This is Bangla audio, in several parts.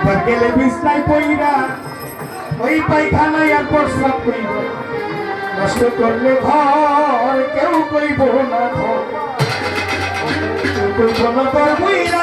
একবার গেলে বিছনায় পইরা ওই পায়খানায় আর প্রস্রাব করিব। নষ্ট করলে ঘর কেউ করিব না ঘর। কেউ করিব না ঘর, বইরা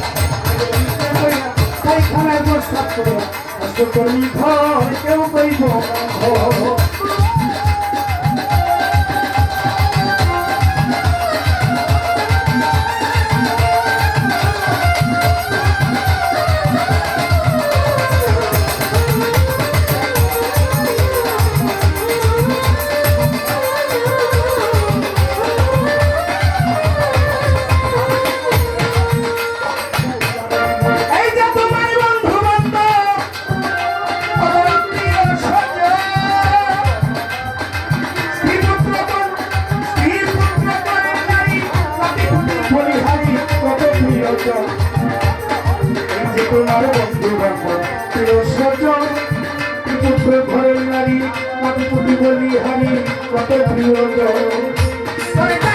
করিব কেউ করিব হরি কত প্রিয়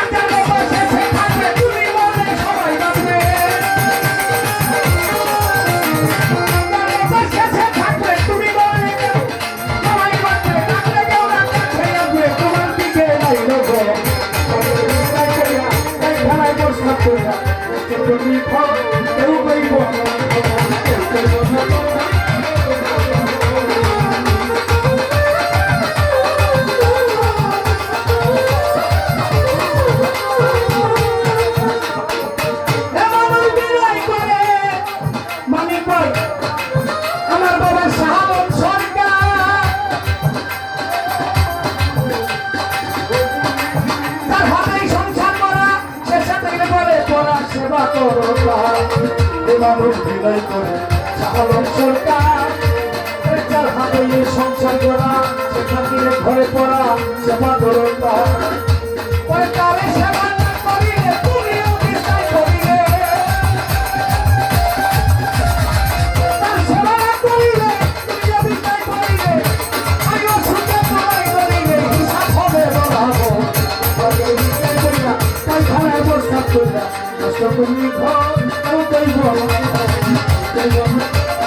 মানুষ বিদায় করে। সাধারণ সরকার হাতে সংসার করা সেখান ঘরে পড়া সেবা ধরন I'm